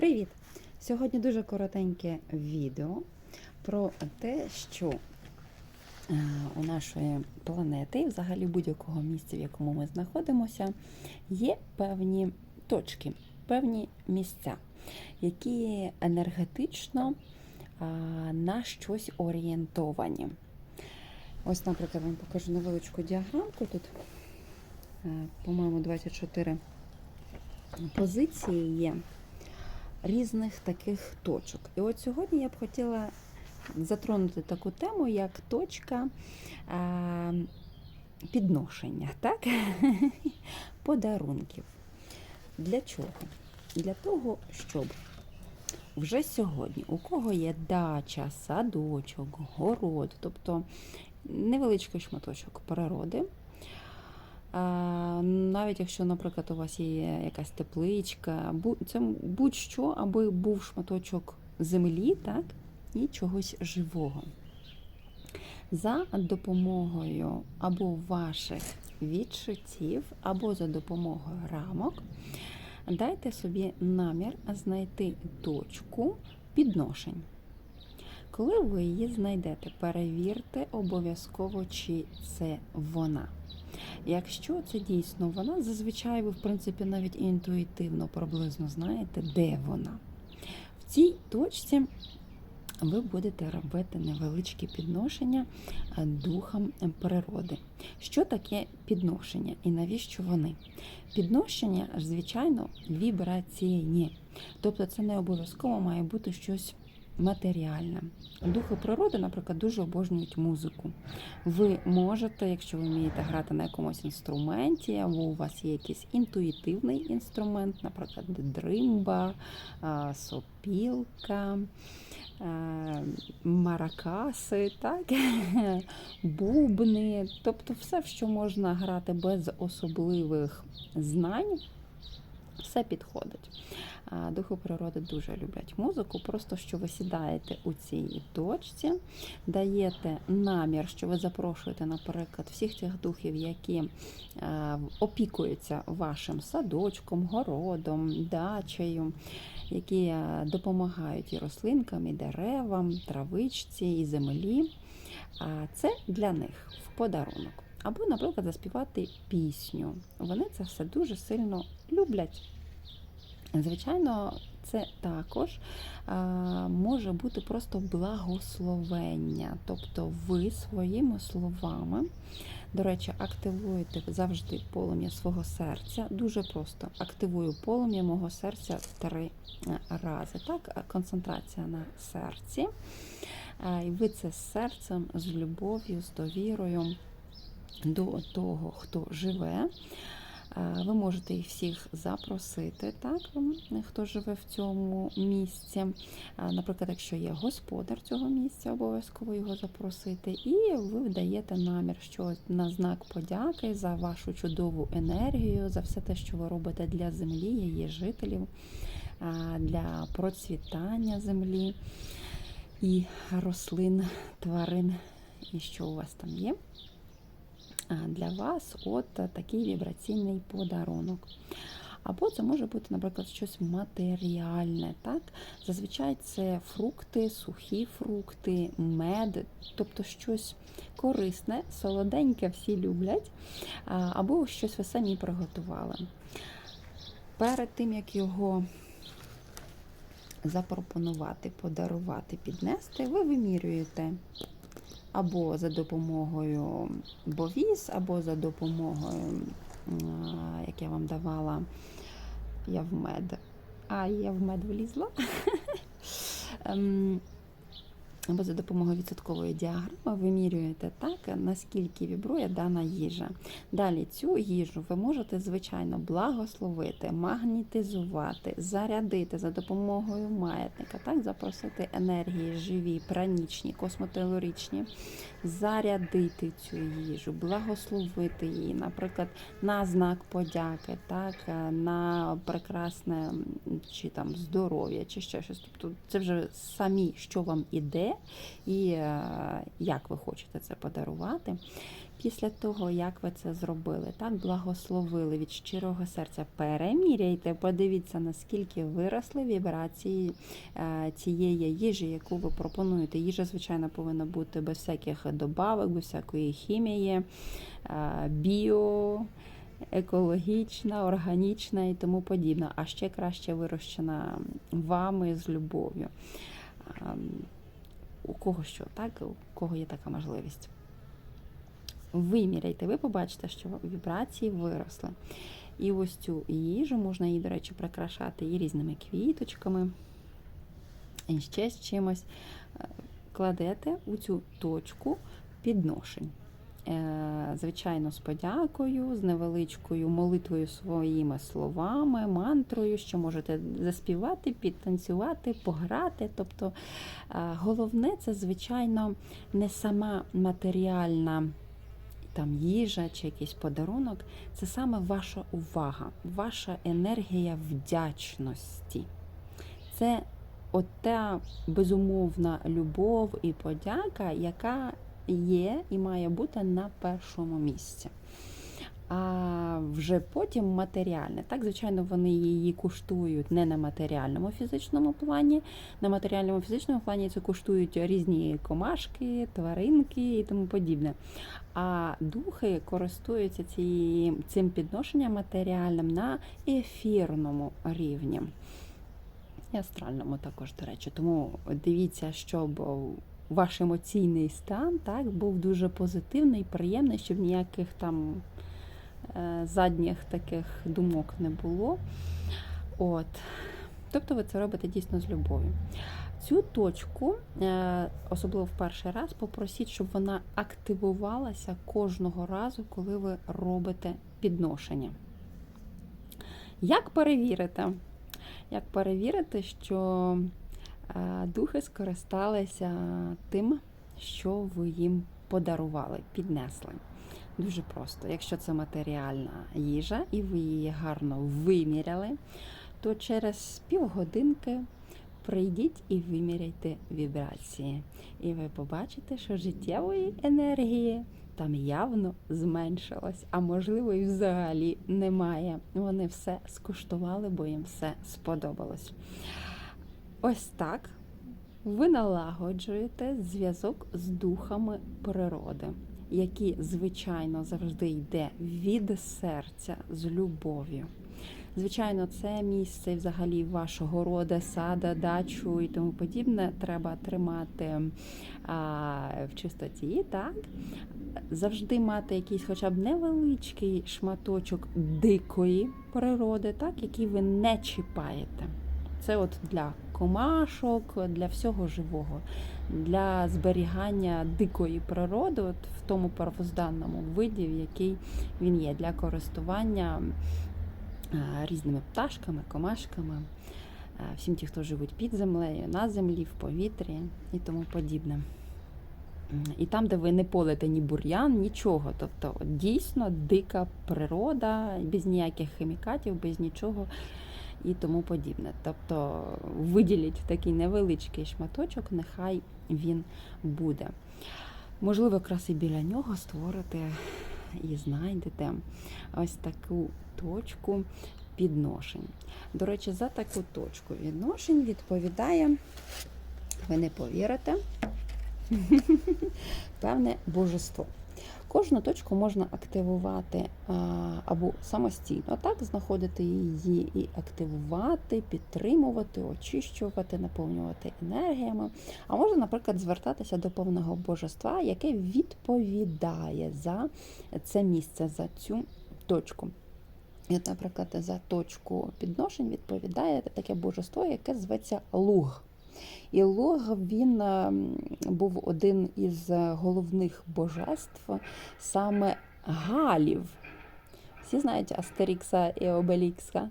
Привіт! Сьогодні дуже коротеньке відео про те, що е, у нашої планети, і взагалі будь-якого місця, в якому ми знаходимося, є певні точки, певні місця, які енергетично на щось орієнтовані. Ось, наприклад, вам покажу невеличку діаграмку. Тут, е, по-моєму, 24 позиції є різних таких точок. І от сьогодні я б хотіла затронути таку тему, як точка е, підношення, так? подарунків. Для чого? Для того, щоб вже сьогодні, у кого є дача, садочок, город, тобто невеличкий шматочок природи. Навіть якщо, наприклад, у вас є якась тепличка, це будь-що, аби був шматочок землі, так, і чогось живого. За допомогою або ваших відчуттів, або за допомогою рамок, дайте собі намір знайти точку підношень. Коли ви її знайдете, перевірте обов'язково, чи це вона. Якщо це дійсно вона, зазвичай ви, в принципі, навіть інтуїтивно приблизно знаєте, де вона. В цій точці ви будете робити невеличкі підношення е, духам природи. Що таке підношення і навіщо вони? Підношення, звичайно, вібраційні. Тобто це не обов'язково має бути щось матеріальне. Духи природи, наприклад, дуже обожнюють музику. Ви можете, якщо ви вмієте грати на якомусь інструменті, або у вас є якийсь інтуїтивний інструмент, наприклад, дримба, сопілка, маракаси, так? бубни, тобто все, що можна грати без особливих знань. Все підходить. Духи природи дуже люблять музику. Просто що ви сідаєте у цій точці, даєте намір, що ви запрошуєте, наприклад, всіх тих духів, які е, опікуються вашим садочком, городом, дачею, які е, допомагають і рослинкам, і деревам, травичці, і землі. А це для них в подарунок. Або, наприклад, заспівати пісню. Вони це все дуже сильно люблять. Звичайно, це також може бути просто благословення. Тобто ви своїми словами, до речі, активуєте завжди полум'я свого серця. Дуже просто активую полум'я мого серця три е, рази. Так, концентрація на серці. І ви це з серцем, з любов'ю, з довірою до того, хто живе. Е, Ви можете їх всіх запросити, так, хто живе в цьому місці. Е, Наприклад, якщо є господар цього місця, обов'язково його запросити. І ви даєте намір, що на знак подяки за вашу чудову енергію, за все те, що ви робите для землі, її жителів, е, для процвітання землі і рослин, тварин, і що у вас там є для вас от такий вібраційний подарунок. Або це може бути, наприклад, щось матеріальне. Так? Зазвичай це фрукти, сухі фрукти, мед, тобто щось корисне, солоденьке всі люблять, або щось ви самі приготували. Перед тим, як його запропонувати, подарувати, піднести, ви вимірюєте або за допомогою бовіз, або за допомогою, як я вам давала, я в мед. А, я в мед влізла. Або за допомогою відсоткової діаграми вимірюєте так, наскільки вібрує дана їжа. Далі цю їжу ви можете, звичайно, благословити, магнітизувати, зарядити за допомогою маятника, так, запросити енергії живі, пранічні, космотелоричні, зарядити цю їжу, благословити її, наприклад, на знак подяки, так, на прекрасне чи там здоров'я, чи ще щось. Тобто це вже самі, що вам іде, і е, як ви хочете це подарувати. Після того, як ви це зробили, так благословили від щирого серця, переміряйте, подивіться, наскільки виросли вібрації е, цієї їжі, яку ви пропонуєте. Їжа, звичайно, повинна бути без всяких добавок, без всякої хімії, е, біо екологічна, органічна і тому подібне, а ще краще вирощена вами з любов'ю. У кого що, так? У кого є така можливість. Виміряйте, ви побачите, що вібрації виросли. І ось цю їжу можна її, до речі, прикрашати і різними квіточками, і ще з чимось. Е, Кладете у цю точку підношень. Е, Звичайно, з подякою, з невеличкою молитвою своїми словами, мантрою, що можете заспівати, підтанцювати, пограти. Тобто е, головне це, звичайно, не сама матеріальна там їжа чи якийсь подарунок, це саме ваша увага, ваша енергія вдячності. Це ота безумовна любов і подяка, яка є і має бути на першому місці. А вже потім матеріальне. Так, звичайно, вони її куштують не на матеріальному фізичному плані. На матеріальному фізичному плані це коштують різні комашки, тваринки і тому подібне. А духи користуються ці, цим підношенням матеріальним на ефірному рівні. І астральному також, до речі. Тому дивіться, щоб ваш емоційний стан так, був дуже позитивний, приємний, щоб ніяких там е, задніх таких думок не було. От. Тобто ви це робите дійсно з любов'ю. Цю точку, е, особливо в перший раз, попросіть, щоб вона активувалася кожного разу, коли ви робите підношення. Як перевірити? Як перевірити, що духи скористалися тим, що ви їм подарували, піднесли? Дуже просто. Якщо це матеріальна їжа, і ви її гарно виміряли, то через півгодинки прийдіть і виміряйте вібрації. І ви побачите, що життєвої енергії там явно зменшилось, а можливо, і взагалі немає. Вони все скуштували, бо їм все сподобалось. Ось так ви налагоджуєте зв'язок з духами природи, які, звичайно, завжди йде від серця з любов'ю. Звичайно, це місце взагалі вашого рода, сада, дачу і тому подібне треба тримати а, в чистоті, так? Завжди мати якийсь хоча б невеличкий шматочок дикої природи, так, який ви не чіпаєте. Це от для комашок, для всього живого, для зберігання дикої природи, от в тому первозданному виді, в який він є, для користування різними пташками, комашками, всім ті, хто живуть під землею, на землі, в повітрі і тому подібне. І там, де ви не полите ні бур'ян, нічого. Тобто дійсно дика природа, без ніяких хімікатів, без нічого і тому подібне. Тобто виділіть такий невеличкий шматочок, нехай він буде. Можливо, якраз і біля нього створити і знайдете ось таку точку підношень. До речі, за таку точку відношень відповідає, ви не повірите, певне божество. Кожну точку можна активувати або самостійно, так, знаходити її і активувати, підтримувати, очищувати, наповнювати енергіями. А можна, наприклад, звертатися до повного божества, яке відповідає за це місце, за цю точку. Наприклад, за точку підношень відповідає таке божество, яке зветься Луг. І Лог він був один із головних божеств саме Галів. Всі знають Астерікса і Обелікса.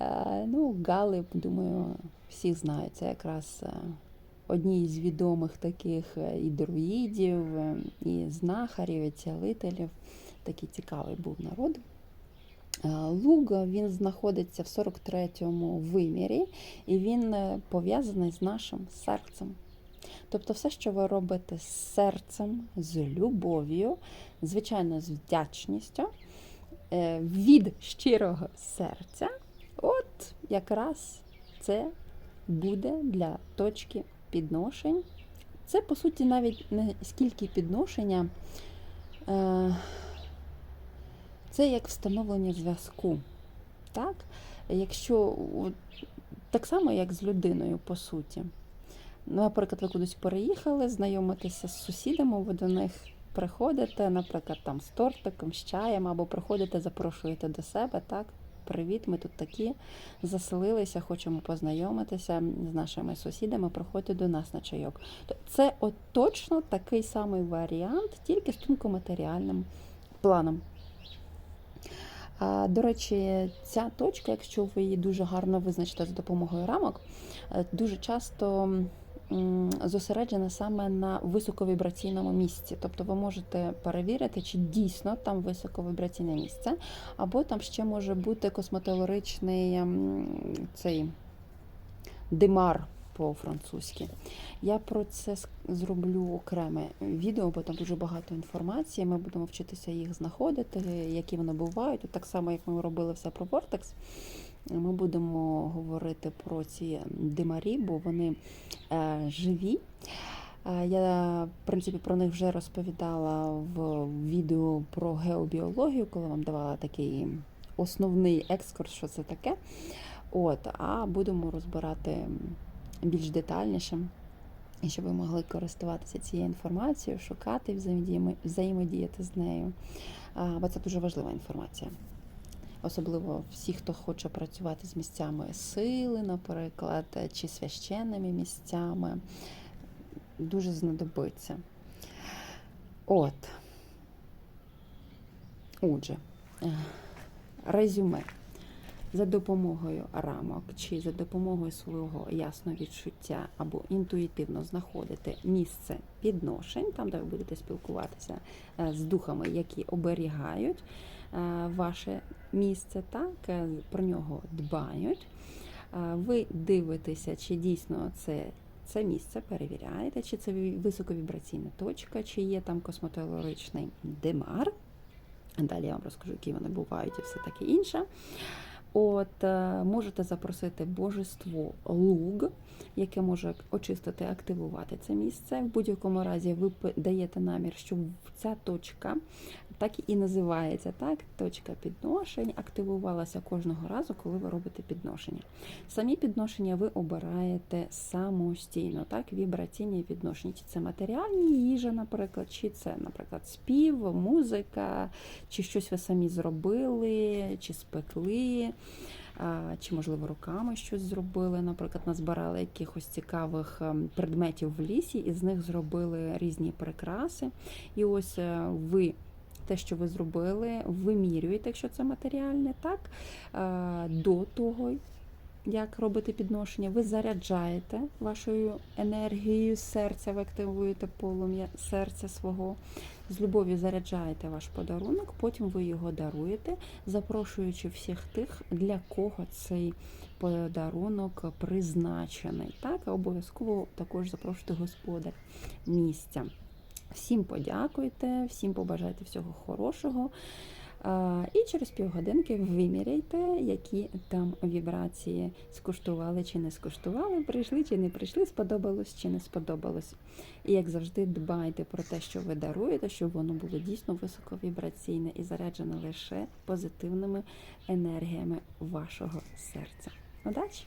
Е, ну, Гали, думаю, всі знають. Це якраз е, одні із відомих таких е, і друїдів, і знахарів, і цілителів. Такий цікавий був народ. Луг він знаходиться в 43-му вимірі, і він пов'язаний з нашим серцем. Тобто, все, що ви робите з серцем, з любов'ю, звичайно, з вдячністю, е, від щирого серця, от якраз це буде для точки підношень. Це, по суті, навіть не скільки підношення, е, це як встановлення зв'язку. Так? Якщо так само, як з людиною, по суті. Ну, Наприклад, ви кудись переїхали, знайомитеся з сусідами, ви до них приходите, наприклад, там з тортиком, з чаєм, або приходите, запрошуєте до себе, так? Привіт, ми тут такі заселилися, хочемо познайомитися з нашими сусідами, приходьте до нас на чайок. Це от точно такий самий варіант, тільки з тонкоматеріальним планом. До речі, ця точка, якщо ви її дуже гарно визначите за допомогою рамок, е, дуже часто зосереджена саме на високовібраційному місці. Тобто ви можете перевірити, чи дійсно там високовібраційне місце, або там ще може бути косметологічний м, цей димар по-французьки. Я про це зроблю окреме відео, бо там дуже багато інформації. Ми будемо вчитися їх знаходити, які вони бувають. Так само, як ми робили все про Vortex, ми будемо говорити про ці димарі, бо вони е, живі. Е, Я, в принципі, про них вже розповідала в відео про геобіологію, коли вам давала такий основний екскурс, що це таке. От, а будемо розбирати більш детальніше, і щоб ви могли користуватися цією інформацією, шукати, взаємодіяти з нею. Бо це дуже важлива інформація. Особливо всі, хто хоче працювати з місцями сили, наприклад, чи священними місцями, дуже знадобиться. От. Отже, е, резюме. За допомогою рамок чи за допомогою свого ясного відчуття або інтуїтивно знаходити місце підношень, там, де ви будете спілкуватися е, з духами, які оберігають е, ваше місце, так, е, про нього дбають. Ви дивитеся, чи дійсно це, це місце перевіряєте, чи це високовібраційна точка, чи є там косметологічний демар. Далі я вам розкажу, які вони бувають і все таке інше. От е, можете запросити божество луг, яке може очистити, активувати це місце. В будь-якому разі ви даєте намір, що ця точка так і називається так, точка підношень, активувалася кожного разу, коли ви робите підношення. Самі підношення ви обираєте самостійно, так, вібраційні підношення. Чи це матеріальні їжа, наприклад, чи це, наприклад, спів, музика, чи щось ви самі зробили, чи спекли, чи, можливо, руками щось зробили. Наприклад, назбирали якихось цікавих ем, предметів в лісі, і з них зробили різні прикраси. І ось е, ви. Те, що ви зробили, вимірюєте, якщо це матеріальне, так е, до того, як робити підношення, ви заряджаєте вашою енергією серця, ви активуєте полум'я серця свого, з любов'ю заряджаєте ваш подарунок, потім ви його даруєте, запрошуючи всіх тих, для кого цей подарунок призначений. Так, обов'язково також запрошуйте господар місця. Всім подякуйте, всім побажайте всього хорошого. І через півгодинки виміряйте, які там вібрації скуштували чи не скуштували, прийшли чи не прийшли, сподобалось чи не сподобалось. І як завжди, дбайте про те, що ви даруєте, щоб воно було дійсно високовібраційне і заряджене лише позитивними енергіями вашого серця. Удачі!